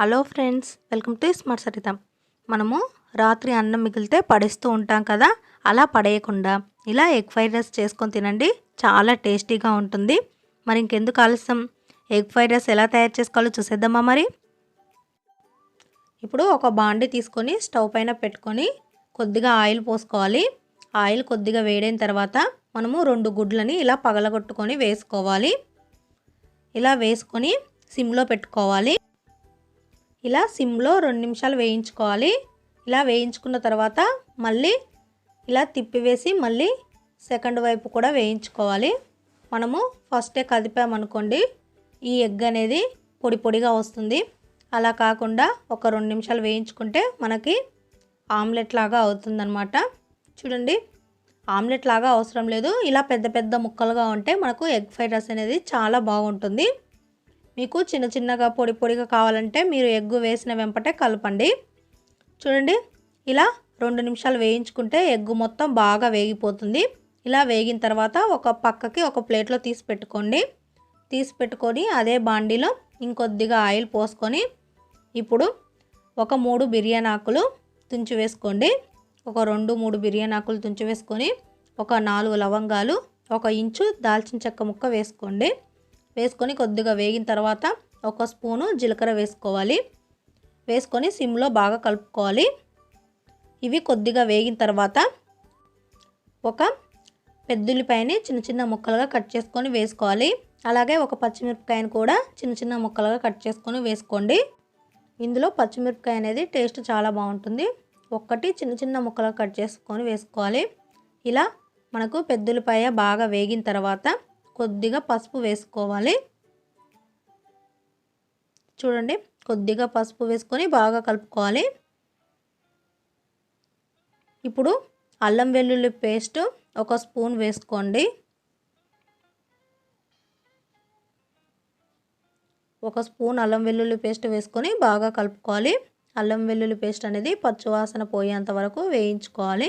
Hello friends welcome to smart సరితం. మనము రాత్రి అన్నం మిగిలితే పడేస్తూ ఉంటాం కదా అలా పడేయకుండా ఇలా ఎగ్ ఫ్రైడ్ రైస్ చేసుకొని తినండి చాలా టేస్టీగా ఉంటుంది. మరి ఇంకెందుకు ఆలస్యం? ఎగ్ ఫ్రైడ్ రైస్ ఎలా తయారు చేసుకోవాలో చూసేద్దామా మరి? ఇప్పుడు ఒక బాండి తీసుకొని స్టవ్ పైన పెట్టుకొని కొద్దిగా ఆయిల్ పోసుకోవాలి. ఆయిల్ కొద్దిగా వేడైన తర్వాత మనము రెండు గుడ్లని ఇలా పగలగొట్టుకొని వేసుకోవాలి. ఇలా వేసుకొని సిమ్లో పెట్టుకోవాలి. ఇలా సిమ్లో రెండు నిమిషాలు వేయించుకోవాలి. ఇలా వేయించుకున్న తర్వాత మళ్ళీ ఇలా తిప్పివేసి మళ్ళీ సెకండ్ వైపు కూడా వేయించుకోవాలి. మనము ఫస్టే కదిపామనుకోండి ఈ ఎగ్ అనేది పొడి పొడిగా వస్తుంది. అలా కాకుండా ఒక రెండు నిమిషాలు వేయించుకుంటే మనకి ఆమ్లెట్ లాగా అవుతుందన్నమాట. చూడండి ఆమ్లెట్ లాగా అవసరం లేదు. ఇలా పెద్ద పెద్ద ముక్కలుగా ఉంటే మనకు ఎగ్ ఫ్రైడ్ రైస్ అనేది చాలా బాగుంటుంది. మీకు చిన్న చిన్నగా పొడి పొడిగా కావాలంటే మీరు ఎగ్గు వేసిన వెంపటే కలపండి. చూడండి ఇలా రెండు నిమిషాలు వేయించుకుంటే ఎగ్గు మొత్తం బాగా వేగిపోతుంది. ఇలా వేగిన తర్వాత ఒక పక్కకి ఒక ప్లేట్లో తీసి పెట్టుకోండి. తీసి పెట్టుకొని అదే బాండీలో ఇంకొద్దిగా ఆయిల్ పోసుకొని ఇప్పుడు ఒక మూడు బిర్యానీ ఆకులు తుంచి వేసుకోండి. ఒక రెండు మూడు బిర్యానీ ఆకులు తుంచి వేసుకొని ఒక నాలుగు లవంగాలు ఒక ఇంచు దాల్చిన చెక్క ముక్క వేసుకోండి. వేసుకొని కొద్దిగా వేగిన తర్వాత ఒక స్పూను జీలకర్ర వేసుకోవాలి. వేసుకొని సిమ్లో బాగా కలుపుకోవాలి. ఇవి కొద్దిగా వేగిన తర్వాత ఒక పెద్దుల్లిపాయని చిన్న చిన్న ముక్కలుగా కట్ చేసుకొని వేసుకోవాలి. అలాగే ఒక పచ్చిమిరపకాయని కూడా చిన్న చిన్న ముక్కలుగా కట్ చేసుకొని వేసుకోండి. ఇందులో పచ్చిమిరపకాయ అనేది టేస్ట్ చాలా బాగుంటుంది. ఒక్కటి చిన్న చిన్న ముక్కలుగా కట్ చేసుకొని వేసుకోవాలి. ఇలా మనకు పెద్దులపాయ బాగా వేగిన తర్వాత కొద్దిగా పసుపు వేసుకోవాలి. చూడండి కొద్దిగా పసుపు వేసుకొని బాగా కలుపుకోవాలి. ఇప్పుడు అల్లం వెల్లుల్లి పేస్ట్ ఒక స్పూన్ వేసుకోండి. ఒక స్పూన్ అల్లం వెల్లుల్లి పేస్ట్ వేసుకొని బాగా కలుపుకోవాలి. అల్లం వెల్లుల్లి పేస్ట్ అనేది పచ్చివాసన పోయేంత వరకు వేయించుకోవాలి.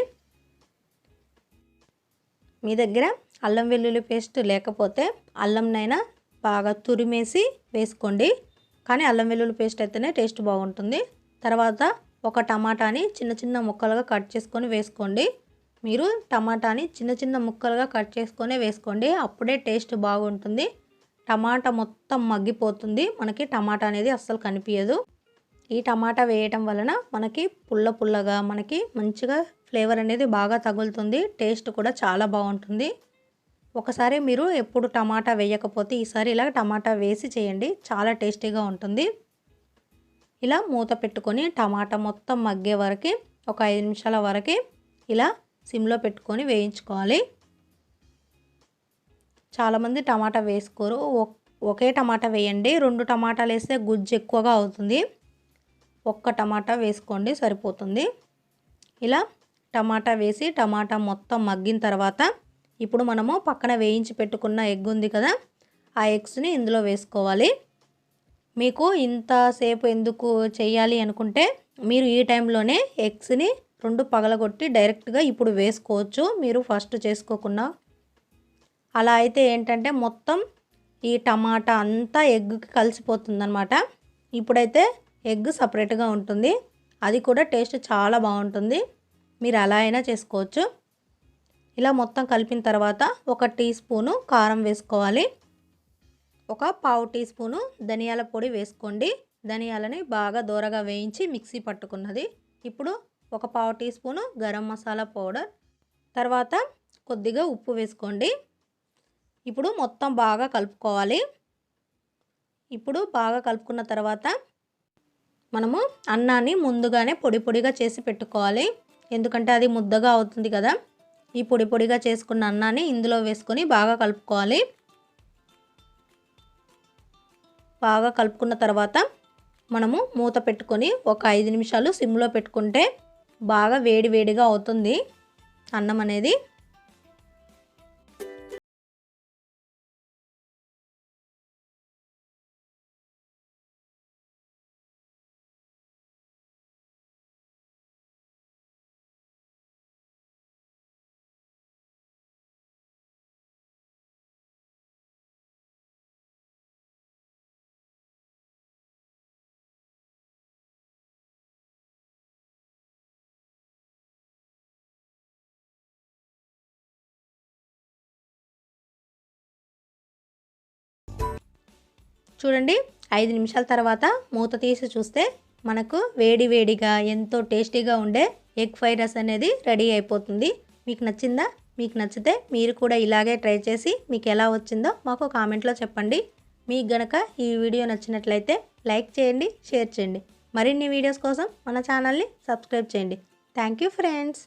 మీ దగ్గర అల్లం వెల్లుల్లి పేస్ట్ లేకపోతే అల్లంనైనా బాగా తురిమేసి వేసుకోండి. కానీ అల్లం వెల్లుల్లి పేస్ట్ అయితేనే టేస్ట్ బాగుంటుంది. తర్వాత ఒక టమాటాని చిన్న చిన్న ముక్కలుగా కట్ చేసుకొని వేసుకోండి. మీరు టమాటాని చిన్న చిన్న ముక్కలుగా కట్ చేసుకొని వేసుకోండి. అప్పుడే టేస్ట్ బాగుంటుంది. టమాటా మొత్తం మగ్గిపోతుంది. మనకి టమాటా అనేది అస్సలు కనిపించదు ఈ టమాటా వేయటం వలన మనకి పుల్ల పుల్లగా మనకి మంచిగా ఫ్లేవర్ అనేది బాగా తగులుతుంది. టేస్ట్ కూడా చాలా బాగుంటుంది. ఒకసారి మీరు ఎప్పుడు టమాటా వేయకపోతే ఈసారి ఇలా టమాటా వేసి చేయండి. చాలా టేస్టీగా ఉంటుంది. ఇలా మూత పెట్టుకొని టమాటా మొత్తం మగ్గే వరకు ఒక ఐదు నిమిషాల వరకు ఇలా సిమ్లో పెట్టుకొని వేయించుకోవాలి. చాలామంది టమాటా వేసుకోరు. ఒకే టమాటా వేయండి. రెండు టమాటాలు వేస్తే గుజ్జు ఎక్కువగా అవుతుంది. ఒక్క టమాటా వేసుకోండి సరిపోతుంది. ఇలా టమాటా వేసి టమాటా మొత్తం మగ్గిన తర్వాత ఇప్పుడు మనము పక్కన వేయించి పెట్టుకున్న ఎగ్ ఉంది కదా ఆ ఎగ్స్ని ఇందులో వేసుకోవాలి. మీకు ఇంతసేపు ఎందుకు చేయాలి అనుకుంటే మీరు ఈ టైంలోనే ఎగ్స్ని రెండు పగలగొట్టి డైరెక్ట్గా ఇప్పుడు వేసుకోవచ్చు మీరు ఫస్ట్ చేసుకోకుండా అలా అయితే ఏంటంటే మొత్తం ఈ టమాటా అంతా ఎగ్కి కలిసిపోతుందనమాట ఇప్పుడైతే ఎగ్ సపరేట్గా ఉంటుంది. అది కూడా టేస్ట్ చాలా బాగుంటుంది. మీరు అలా అయినా చేసుకోవచ్చు. ఇలా మొత్తం కలిపిన తర్వాత ఒక టీ స్పూను కారం వేసుకోవాలి. ఒక పావు టీ స్పూను ధనియాల పొడి వేసుకోండి. ధనియాలని బాగా దూరగా వేయించి మిక్సీ పట్టుకున్నది. ఇప్పుడు ఒక పావు teaspoon garam masala powder. తర్వాత కొద్దిగా ఉప్పు వేసుకోండి. ఇప్పుడు మొత్తం బాగా కలుపుకోవాలి. ఇప్పుడు బాగా కలుపుకున్న తర్వాత మనము అన్నాన్ని ముందుగానే పొడి పొడిగా చేసి పెట్టుకోవాలి. ఎందుకంటే అది ముద్దగా అవుతుంది కదా. ఈ పొడి పొడిగా చేసుకున్న అన్నాన్ని ఇందులో వేసుకొని బాగా కలుపుకోవాలి. బాగా కలుపుకున్న తర్వాత మనము మూత పెట్టుకొని ఒక ఐదు నిమిషాలు సిమ్లో పెట్టుకుంటే బాగా వేడి వేడిగా అవుతుంది అన్నం అనేది. చూడండి ఐదు నిమిషాల తర్వాత మూత తీసి చూస్తే మనకు వేడి వేడిగా ఎంతో టేస్టీగా ఉండే ఎగ్ ఫ్రైడ్ రైస్ అనేది రెడీ అయిపోతుంది. మీకు నచ్చిందా? మీకు నచ్చితే మీరు కూడా ఇలాగే ట్రై చేసి మీకు ఎలా వచ్చిందో మాకు కామెంట్లో చెప్పండి. మీకు గనక ఈ వీడియో నచ్చినట్లయితే లైక్ చేయండి షేర్ చేయండి. మరిన్ని వీడియోస్ కోసం మన ఛానల్ని సబ్స్క్రైబ్ చేయండి. Thank you friends.